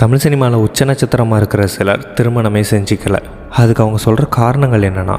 தமிழ் சினிமாவில் உச்ச நட்சத்திரமாக இருக்கிற சிலர் திருமணமே செஞ்சுக்கல. அதுக்கு அவங்க சொல்கிற காரணங்கள் என்னென்னா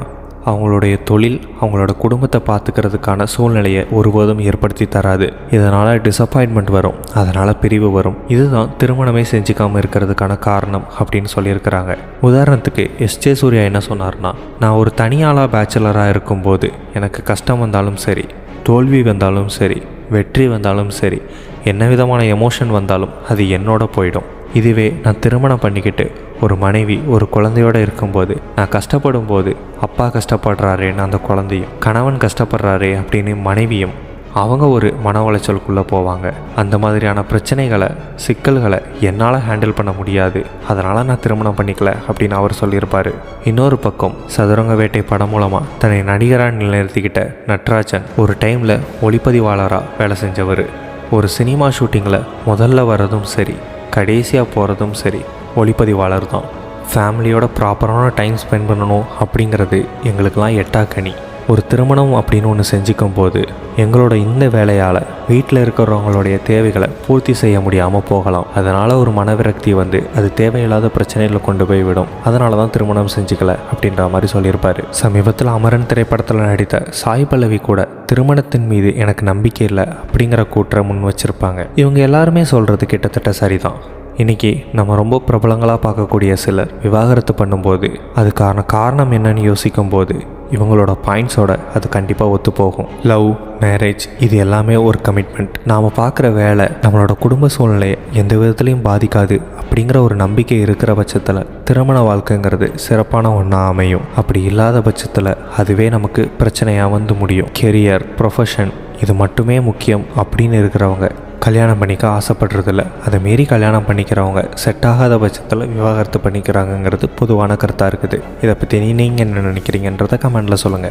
அவங்களுடைய தொழில் அவங்களோட குடும்பத்தை பார்த்துக்கிறதுக்கான சூழ்நிலையை ஒருபோதும் ஏற்படுத்தி தராது. இதனால் டிசப்பாயின்மெண்ட் வரும். அதனால் பிரிவு வரும். இதுதான் திருமணமே செஞ்சுக்காமல் இருக்கிறதுக்கான காரணம் அப்படின்னு சொல்லியிருக்கிறாங்க. உதாரணத்துக்கு எஸ்ஜே சூர்யா என்ன சொன்னார்னா நான் ஒரு தனியாளாக பேச்சுலராக இருக்கும்போது எனக்கு கஷ்டம் வந்தாலும் சரி தோல்வி வந்தாலும் சரி வெற்றி வந்தாலும் சரி என்ன விதமான எமோஷன் வந்தாலும் அது என்னோட போயிடும். இதுவே நான் திருமணம் பண்ணிக்கிட்டு ஒரு மனைவி ஒரு குழந்தையோட இருக்கும்போது நான் கஷ்டப்படும் போது அப்பா கஷ்டப்படுறாரேன்னு அந்த குழந்தையும் கணவன் கஷ்டப்படுறாரே அப்படின்னு மனைவியும் அவங்க ஒரு மன உளைச்சலுக்குள்ளே போவாங்க. அந்த மாதிரியான பிரச்சனைகளை சிக்கல்களை என்னால் ஹேண்டில் பண்ண முடியாது. அதனால் நான் திருமணம் பண்ணிக்கல அப்படின்னு அவர் சொல்லியிருப்பார். இன்னொரு பக்கம் சதுரங்க வேட்டை படம் மூலமாக தன்னை நடிகராக நிலைநிறுத்திக்கிட்ட நட்ராஜன் ஒரு டைமில் ஒளிப்பதிவாளராக வேலை செஞ்சவர். ஒரு சினிமா ஷூட்டிங்கில் முதல்ல வர்றதும் சரி கடைசியாக போகிறதும் சரி ஒளிப்பதிவாளர் தான் ஃபேமிலியோட ப்ராப்பரான டைம் ஸ்பெண்ட் பண்ணணும் அப்படிங்கிறது எங்களுக்கெல்லாம் எட்டாக்கனி. ஒரு திருமணம் அப்படின்னு ஒன்று செஞ்சுக்கும் போது எங்களோட இந்த வேலையால் வீட்டில் இருக்கிறவங்களுடைய தேவைகளை பூர்த்தி செய்ய முடியாமல் போகலாம். அதனால் ஒரு மனவிரக்தி வந்து அது தேவையில்லாத பிரச்சனைகளை கொண்டு போய் விடும். அதனால தான் திருமணம் செஞ்சுக்கல அப்படின்ற மாதிரி சொல்லியிருப்பார். சமீபத்தில் அமரன் திரைப்படத்தில் நடித்த சாய் பல்லவி கூட திருமணத்தின் மீது எனக்கு நம்பிக்கை இல்லை அப்படிங்கிற கூற்றை முன் வச்சிருப்பாங்க. இவங்க எல்லாருமே சொல்கிறது கிட்டத்தட்ட சரிதான். இன்னைக்கு நம்ம ரொம்ப பிரபலங்களாக பார்க்கக்கூடிய சிலர் விவாகரத்து பண்ணும்போது அதுக்கான காரணம் என்னன்னு யோசிக்கும் போது இவங்களோட பாயிண்ட்ஸோட அது கண்டிப்பாக ஒத்து போகும் லவ் மேரேஜ் இது எல்லாமே ஒரு கமிட்மெண்ட் நாம் பார்க்குற வேலை நம்மளோட குடும்ப சூழ்நிலையை எந்த விதத்துலையும் பாதிக்காது அப்படிங்கிற ஒரு நம்பிக்கை இருக்கிற பட்சத்தில் திருமண வாழ்க்கைங்கிறது சிறப்பான ஒன்றா அமையும். அப்படி இல்லாத பட்சத்தில் அதுவே நமக்கு பிரச்சனையாக வந்து முடியும். கெரியர் ப்ரொஃபஷன் இது மட்டுமே முக்கியம் அப்படின்னு இருக்கிறவங்க கல்யாணம் பண்ணிக்க ஆசைப்படுறதில்ல. அதை மீறி கல்யாணம் பண்ணிக்கிறவங்க செட் ஆகாத பட்சத்தில் விவாகரத்து பண்ணிக்கிறாங்கங்கிறது பொதுவான கருத்தாக இருக்குது. இதை பற்றி நீங்கள் என்ன நினைக்கிறீங்கன்றதை கமெண்டில் சொல்லுங்கள்